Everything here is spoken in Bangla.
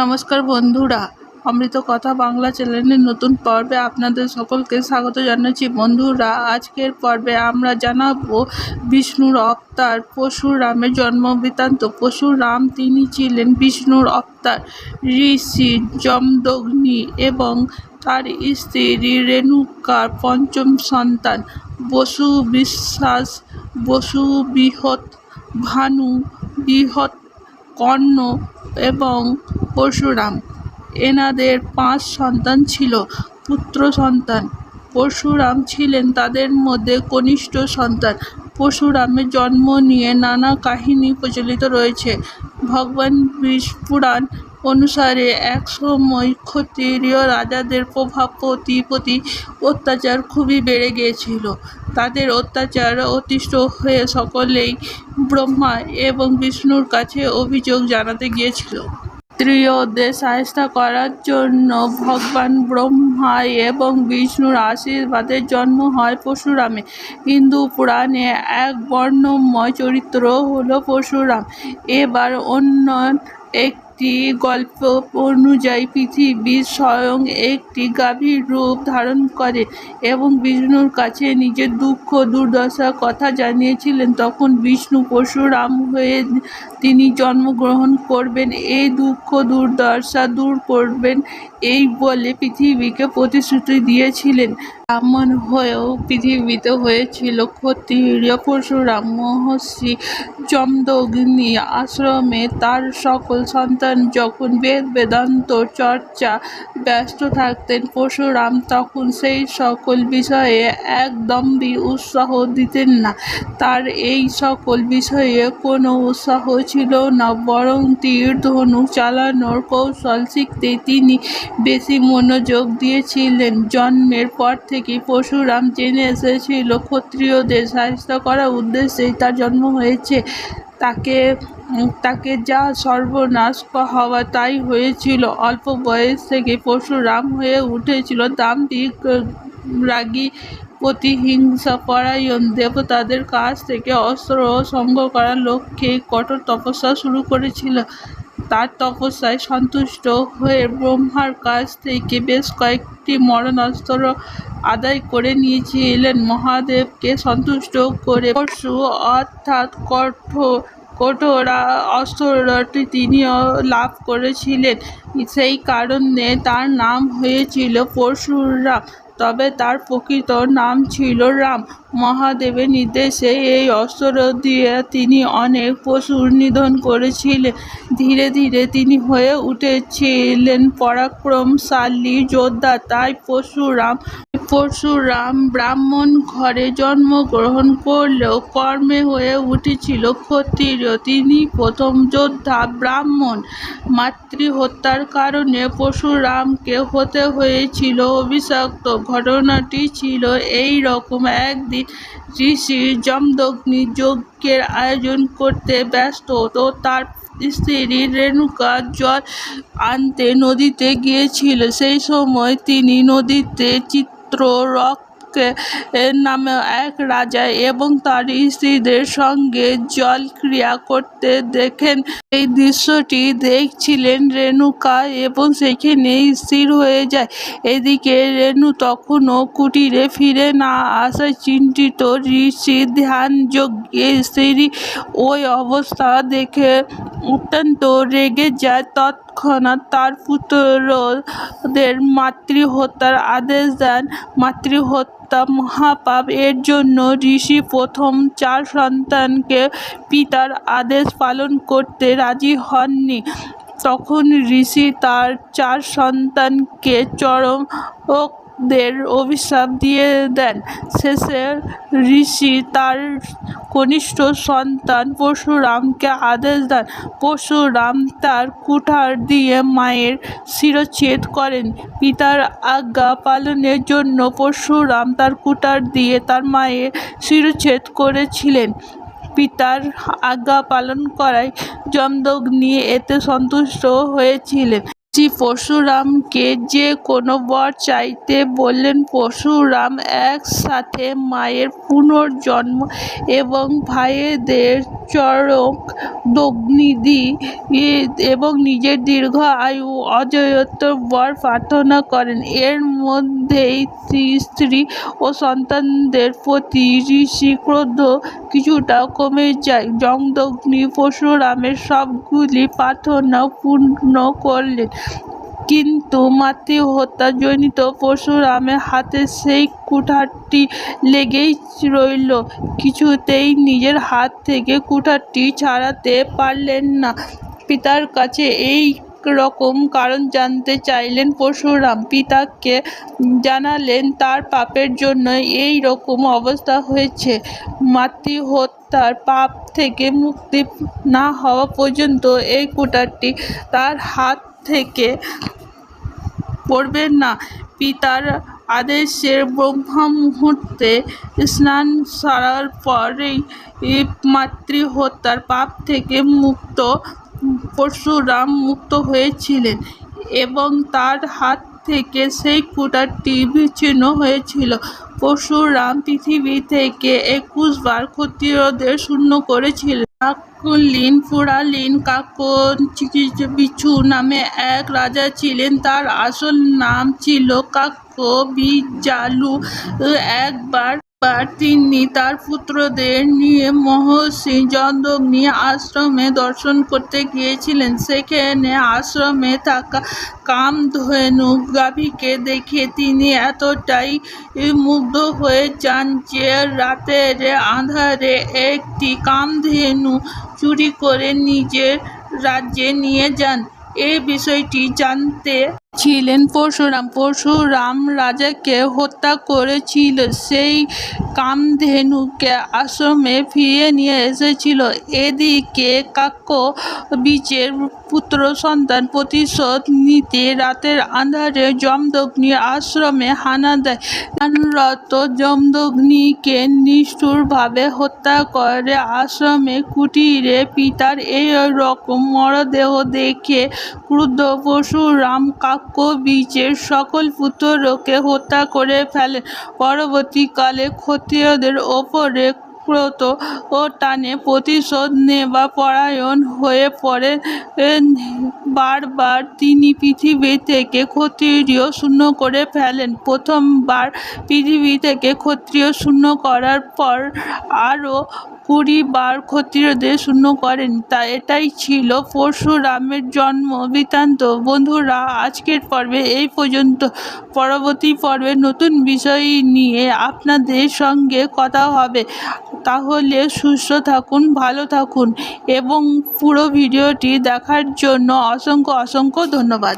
নমস্কার বন্ধুরা, অমৃত কথা বাংলা চ্যানেলের নতুন পর্বে আপনাদের সকলকে স্বাগত জানাচ্ছি। বন্ধুরা, আজকের পর্বে আমরা জানাব বিষ্ণুর অবতার পরশুরামের জন্ম বৃত্তান্ত। পরশুরাম তিনি ছিলেন বিষ্ণুর অবতার, ঋষি, যমদগ্নি এবং তার স্ত্রী রেণুকার পঞ্চম সন্তান। বসু বিশ্বাস, বসু বৃহৎ, ভানু বৃহৎ কর্ণ এবং পরশুরাম। এনাদের পাঁচ সন্তান ছিল, পুত্র সন্তান। পরশুরাম ছিলেন তাদের মধ্যে কনিষ্ঠ সন্তান। পরশুরামের জন্ম নিয়ে নানা কাহিনী প্রচলিত রয়েছে। ভগবান পুরাণ অনুসারে এক সময় ক্ষত্রিয় রাজাদের প্রভাব প্রতি প্রতি অত্যাচার খুবই বেড়ে গিয়েছিল। তাদের অত্যাচার অতিষ্ঠ হয়ে সকলেই ব্রহ্মা এবং বিষ্ণুর কাছে অভিযোগ জানাতে গিয়েছিল। ক্ষত্রিয়দের সাহায্য করার জন্য ভগবান ব্রহ্মা এবং বিষ্ণুর আশীর্বাদের জন্ম হয় পরশুরামে। হিন্দু পুরাণে এক বর্ণময় চরিত্র হলো পরশুরাম। এবার অন্য একটি গল্প অনুযায়ী পৃথিবী স্বয়ং একটি গাভীর রূপ ধারণ করে এবং বিষ্ণুর কাছে নিজের দুঃখ, দুর্দশার কথা জানিয়েছিলেন। তখন বিষ্ণু পরশুরাম হয়ে তিনি জন্মগ্রহণ করবেন। এই দুঃখ, দুর্দশা দূর করবেন এই বলে পৃথিবীকে প্রতিশ্রুতি দিয়েছিলেন। ব্রাহ্মণ হয়েও পৃথিবীতে হয়েছিল ক্ষত্রিয় পরশুরাম মহর্ষি, যমদগ্নি আশ্রমে তার সকল সন্তান যখন বেদ বেদান্ত চর্চা ব্যস্ত থাকতেন পরশুরাম, তখন সেই সকল বিষয়ে একদমই উৎসাহ দিতেন না। তার এই সকল বিষয়ে কোনো উৎসাহ ছিল না, বরং তীর ধনুক চালানোর কৌশল শিখতে তিনি বেশি মনোযোগ দিয়েছিলেন। জন্মের পর থেকে পরশুরাম জেনে এসেছিল ক্ষত্রিয়দের সাহায্য করার উদ্দেশ্যেই তার জন্ম হয়েছে। তাকে তাকে যা সর্বনাশ হওয়া তাই হয়েছিল। অল্প বয়স থেকে পরশুরাম হয়ে উঠেছিল। দাম্ভিক রাগী প্রতিহিংসা পরায়ণ দেবতাদের কাছ থেকে অস্ত্র সংগ্রহ করার লক্ষ্যে কঠোর তপস্যা শুরু করেছিল। তার তপস্যায় সন্তুষ্ট হয়ে ব্রহ্মার কাছ থেকে বেশ কয়েকটি মরণাস্ত্র আদায় করে নিয়েছিলেন। মহাদেবকে সন্তুষ্ট করে পরশু অর্থাৎ কঠোর কঠোরা অস্ত্রটি তিনিও লাভ করেছিলেন। সেই কারণে তার নাম হয়েছিল পরশুরাম, তবে তার প্রকৃত নাম ছিল রাম। মহাদেবের নির্দেশে এই অস্ত্র দিয়ে তিনি অনেক পশুর নিধন করেছিলেন। ধীরে ধীরে তিনি হয়ে উঠেছিলেন পরাক্রমশালী যোদ্ধা, তাই পরশুরাম পরশুরাম ব্রাহ্মণ ঘরে জন্মগ্রহণ করলেও কর্মে হয়ে উঠেছিল ক্ষত্রিয়। তিনি প্রথম যোদ্ধা ব্রাহ্মণ। মাতৃহত্যার কারণে পরশুরামকে হতে হয়েছিল অভিষাক্ত ঘটনাটি ছিল এই রকম। একদিন ঋষি যমদগ্নি যজ্ঞের আয়োজন করতে ব্যস্ত। তো তার স্ত্রী রেণুকা জল আনতে নদীতে গিয়েছিল। সেই সময় তিনি নদীতে চিত্ররথ নামে এক রাজা এবং তার স্ত্রীদের সঙ্গে জল ক্রিয়া করতে দেখেন। এই দৃশ্যটি দেখছিলেন রেণুকা এবং সেখানে স্থির হয়ে যায়। এদিকে রেণু তখনও কুটিরে ফিরে না আসায় চিন্তিত ঋষি ধ্যান যজ্ঞে স্ত্রী ওই অবস্থা দেখে অত্যন্ত রেগে যায়। তৎক্ষণাৎ তার পুত্রদের মাতৃহত্যার আদেশ দেন। মাতৃহত্যা মহাপাপ এর জন্য ঋষি প্রথম চার সন্তানকে পিতার আদেশ পালন করতে রাজি হননি। তখন ঋষি তার চার সন্তানকে চরম দের অভিশাপ দিয়ে দেন। শেষে ঋষি তার কনিষ্ঠ সন্তান পরশুরামকে আদেশ দেন। পরশুরাম তার কুঠার দিয়ে মায়ের শিরচ্ছেদ করেন। পিতার আজ্ঞা পালনের জন্য পরশুরাম তার কুঠার দিয়ে তার মায়ের শিরচ্ছেদ করেছিলেন। পিতার আজ্ঞা পালন করায় যমদগ্নি এতে সন্তুষ্ট হয়েছিলেন। শ্রী পরশুরামকে যে কোনো বর চাইতে বললেন পরশুরাম একসাথে মায়ের পুনর্জন্ম এবং ভাইয়েদের চরক দগ্নিধি এবং নিজের দীর্ঘ আয়ু অজয়োত্তর বর প্রার্থনা করেন। এর মধ্যেই স্ত্রী ও সন্তানদের প্রতি ঋষি ক্রোধ কিছুটা কমে যায়। জংদগ্নি পরশুরামের সবগুলি প্রার্থনা পূর্ণ করলেন। কিন্তু মাতৃহত্যাজনিত পরশুরামের হাতে সেই কুঠারটি লেগেই রইল। কিছুতেই নিজের হাত থেকে কুঠারটি ছাড়াতে পারলেন না। পিতার কাছে এই রকম কারণ জানতে চাইলেন পরশুরাম। পিতাকে জানালেন, তার পাপের জন্য এই রকম অবস্থা হয়েছে। মাতৃহত্যার পাপ থেকে মুক্তি না হওয়া পর্যন্ত এই কুঠারটি তার হাত থেকে পড়বেন না। পিতার আদেশের ব্রহ্মমুহূর্তে স্নান সারার পরেই মাতৃহত্যার পাপ থেকে মুক্ত পরশুরাম মুক্ত হয়েছিলেন এবং তার হাত থেকে সেই কুঠারটি বিচ্ছিন্ন হয়েছিল। পরশুরাম পৃথিবী থেকে একুশ বার ক্ষত্রিয়দের শূন্য করেছিলেন কাকলিন ফুরালিন কাকন বিছু নামে এক রাজা ছিলেন। তার আসল নাম ছিল বিজালু। একবার তিনি তার পুত্রদের নিয়ে মহর্ষি যমদগ্নি আশ্রমে দর্শন করতে গিয়েছিলেন। সেখানে আশ্রমে থাকা কাম কামধেনু গাভীকে দেখে তিনি এতটাই মুগ্ধ হয়ে যান যে রাতের আঁধারে একটি কামধেনু চুরি করে নিজের রাজ্যে নিয়ে যান। এ বিষয়টি জানতে ছিলেন পরশুরাম। পরশুরাম রাজাকে হত্যা করেছিল। সেই কামধেনুকে আশ্রমে ফিরিয়ে নিয়ে এসেছিল। এদিকে কাক্য বীচের পুত্র সন্তান প্রতিশোধ নিতে রাতের আন্ধারে যমদগ্নি আশ্রমে হানা দেয়। ধ্যানরত যমদগ্নিকে নিষ্ঠুরভাবে হত্যা করে আশ্রমে কুটিরে পিতার এই রকম মরদেহ দেখে ক্রুদ্ধ পরশুরাম কাক্য বীচের সকল পুত্রকে হত্যা করে ফেলেন পরবর্তীকালে ক্ষত্রিয়দের ওপরে ক্রোধ ও টানে প্রতিশোধ নেবা পরায়ণ হয়ে পড়ে। বারবার তিনি পৃথিবী থেকে ক্ষত্রিয় শূন্য করে ফেলেন। প্রথমবার পৃথিবী থেকে ক্ষত্রিয় শূন্য করার পর আরও কুড়ি বার ক্ষত্রিয়দের শূন্য করেন। তা এটাই ছিল পরশুরামের জন্ম বৃত্তান্ত। বন্ধুরা, আজকের পর্বে এই পর্যন্ত। পরবর্তী পর্বে নতুন বিষয় নিয়ে আপনাদের সঙ্গে কথা হবে। তাহলে সুস্থ থাকুন, ভালো থাকুন এবং পুরো ভিডিওটি দেখার জন্য অসংখ্য অসংখ্য ধন্যবাদ।